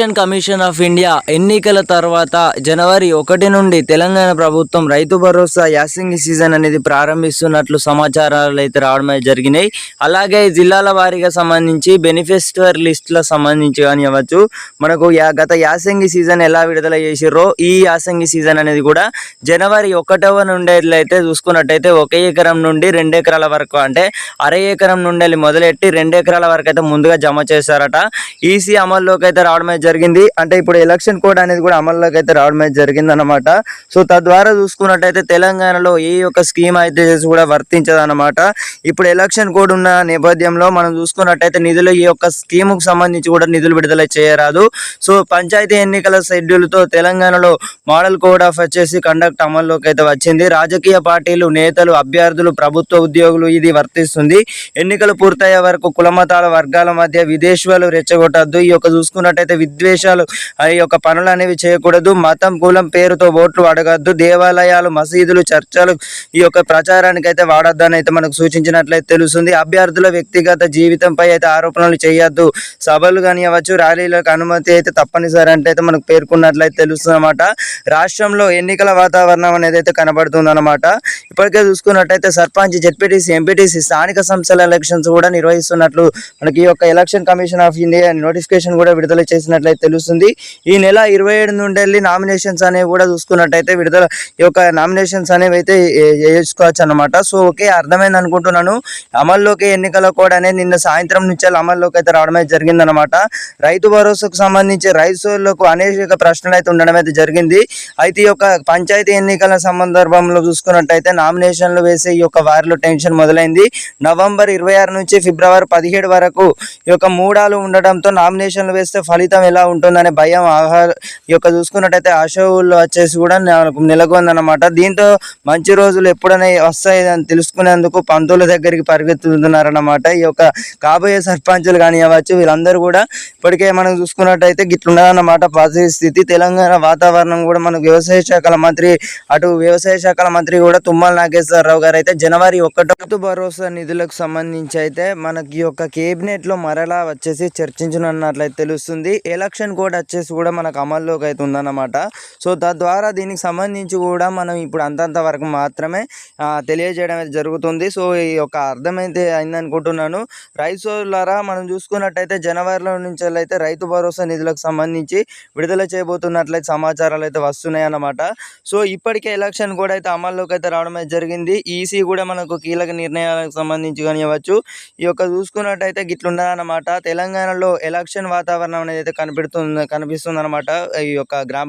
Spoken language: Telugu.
ఎలక్షన్ కమిషన్ ఆఫ్ ఇండియా ఎన్నికల తర్వాత జనవరి ఒకటి నుండి తెలంగాణ ప్రభుత్వం రైతు భరోసా యాసింగి సీజన్ అనేది ప్రారంభిస్తున్నట్లు సమాచారాలు అయితే రావడం జరిగినాయి. అలాగే జిల్లాల వారీగా సంబంధించి బెనిఫిషియర్ లిస్టుల సంబంధించి కానివ్వచ్చు మనకు యా- గత యాసంగి సీజన్ ఎలా విడుదల చేసిర్రో ఈ యాసంగి సీజన్ అనేది కూడా జనవరి ఒకటవ నుండి అయితే చూసుకున్నట్టయితే ఒక ఎకరం నుండి రెండు ఎకరాల వరకు అంటే అర ఎకరం నుండి మొదలెట్టి రెండు ఎకరాల వరకు అయితే ముందుగా జమ చేశారట. ఈసీ అమల్లోకి అయితే రావడం జరిగింది. అంటే ఇప్పుడు ఎలక్షన్ కోడ్ అనేది కూడా అమల్లోకి అయితే రావడం అయితే జరిగింది అనమాట సో తద్వారా చూసుకున్నట్టయితే తెలంగాణలో ఏ యొక్క స్కీమ్ అయితే కూడా వర్తించదు అనమాట ఇప్పుడు ఎలక్షన్ కోడ్ ఉన్న నేపథ్యంలో మనం చూసుకున్నట్టయితే నిధులు ఈ యొక్క స్కీముకు సంబంధించి కూడా నిధులు విడుదల చేయరాదు. సో పంచాయతీ ఎన్నికల షెడ్యూల్తో తెలంగాణలో మోడల్ కోడ్ ఆఫ్ వచ్చేసి కండక్ట్ అమల్లోకి అయితే వచ్చింది. రాజకీయ పార్టీలు నేతలు అభ్యర్థులు ప్రభుత్వ ఉద్యోగులు ఇది వర్తిస్తుంది. ఎన్నికలు పూర్తయ్యే వరకు కులమతాల వర్గాల మధ్య విదేశాలు రెచ్చగొట్టద్దు. ఈ యొక్క చూసుకున్నట్టయితే విద్వేషాలు ఆ యొక్క పనులు అనేవి చేయకూడదు. మతం కులం పేరుతో ఓట్లు అడగద్దు దేవాలయాలు మసీదులు చర్చలు ఈ యొక్క ప్రచారానికి అయితే వాడొద్దని అయితే మనకు సూచించినట్లయితే తెలుస్తుంది. అభ్యర్థుల వ్యక్తిగత జీవితంపై అయితే ఆరోపణలు చేయొద్దు. సభలు కానివ్వచ్చు ర్యాలీలకు అనుమతి అయితే తప్పనిసరి అంటే అయితే మనకు పేర్కొన్నట్లయితే తెలుస్తుంది అనమాట రాష్ట్రంలో ఎన్నికల వాతావరణం అనేది అయితే కనబడుతుంది అనమాట ఇప్పటికే చూసుకున్నట్టయితే సర్పంచ్ జెడ్పీటీసీ ఎంపీటీసీ స్థానిక సంస్థల ఎలక్షన్స్ కూడా నిర్వహిస్తున్నట్లు మనకి ఈ యొక్క election commission of India notification కూడా విడుదల చూసుకున్నట్లయితే తెలుస్తుంది. ఈ నెల ఇరవై ఏడు నుండి వెళ్ళి నామినేషన్స్ అనేవి కూడా చూసుకున్నట్టయితే విడుదల ఈ యొక్క నామినేషన్స్ అనేవి అయితే వేసుకోవచ్చు చేసుకోవచ్చు అనమాట సో ఓకే అర్థమైంది అనుకుంటున్నాను. అమల్లోకి ఎన్నికల కోడ్ అనేది నిన్న సాయంత్రం నుంచి అమల్లోకి అయితే రావడం అయితే జరిగిందనమాట రైతు భరోసాకు సంబంధించి రైతులకు అనేక ప్రశ్నలు అయితే ఉండడం అయితే జరిగింది. అయితే ఈ యొక్క పంచాయతీ ఎన్నికల సందర్భంలో చూసుకున్నట్టయితే నామినేషన్లు వేసే ఈ యొక్క వారిలో టెన్షన్ మొదలైంది. నవంబర్ ఇరవై ఆరు నుంచి ఫిబ్రవరి పదిహేడు వరకు ఈ యొక్క మూడాలు ఉండడంతో నామినేషన్లు వేస్తే ఫలితం ఎలా ఉంటుందనే భయం ఆహార ఈ యొక్క చూసుకున్నట్టయితే అశోవుల్లో వచ్చేసి కూడా నెలకు- నెలకొందన్నమాట. దీంతో మంచి రోజులు ఎప్పుడైనా వస్తాయి అని తెలుసుకునేందుకు పంతుల దగ్గరికి పరిగెత్తుతున్నారన్నమాట. ఈ యొక్క కాబోయే సర్పంచులు కానివ్వచ్చు వీళ్ళందరూ కూడా ఇప్పటికే మనం చూసుకున్నట్టయితే గిట్లున్నదన్నమాట పాజిటివ్ స్థితి తెలంగాణ వాతావరణం కూడా మనకు వ్యవసాయ శాఖల మంత్రి అటు వ్యవసాయ శాఖల మంత్రి కూడా తుమ్మల నాగేశ్వరరావు గారు అయితే జనవరి ఒకటో రైతు భరోసా నిధులకు సంబంధించి అయితే మనకి ఈ యొక్క కేబినెట్లో మరలా వచ్చేసి చర్చించనున్నట్లయితే తెలుస్తుంది. ఎలక్షన్ కోడ్ వచ్చేసి కూడా మనకు అమల్లోకి అయితే ఉందన్నమాట. సో తద్వారా దీనికి సంబంధించి కూడా మనం ఇప్పుడు అంతంత వరకు మాత్రమే తెలియజేయడం అయితే జరుగుతుంది. సో ఈ యొక్క అర్థమైతే అయిందనుకుంటున్నాను. రైతులారా మనం చూసుకున్నట్టయితే జనవరిలో నుంచి అయితే రైతు భరోసా నిధులకు సంబంధించి విడుదల చేయబోతున్నట్లయితే సమాచారాలు అయితే వస్తున్నాయి అన్నమాట. సో ఇప్పటికే ఎలక్షన్ కూడా అయితే అమల్లోకి అయితే రావడం అయితే జరిగింది. ఈసీ కూడా మనకు కీలక నిర్ణయాలకు సంబంధించి కానివ్వచ్చు. ఈ యొక్క చూసుకున్నట్టయితే గిట్లున్నదన్నమాట తెలంగాణలో ఎలక్షన్ వాతావరణం అనేది అయితే కనిపెడుతుంది కనిపిస్తుంది అనమాట ఈ యొక్క గ్రామ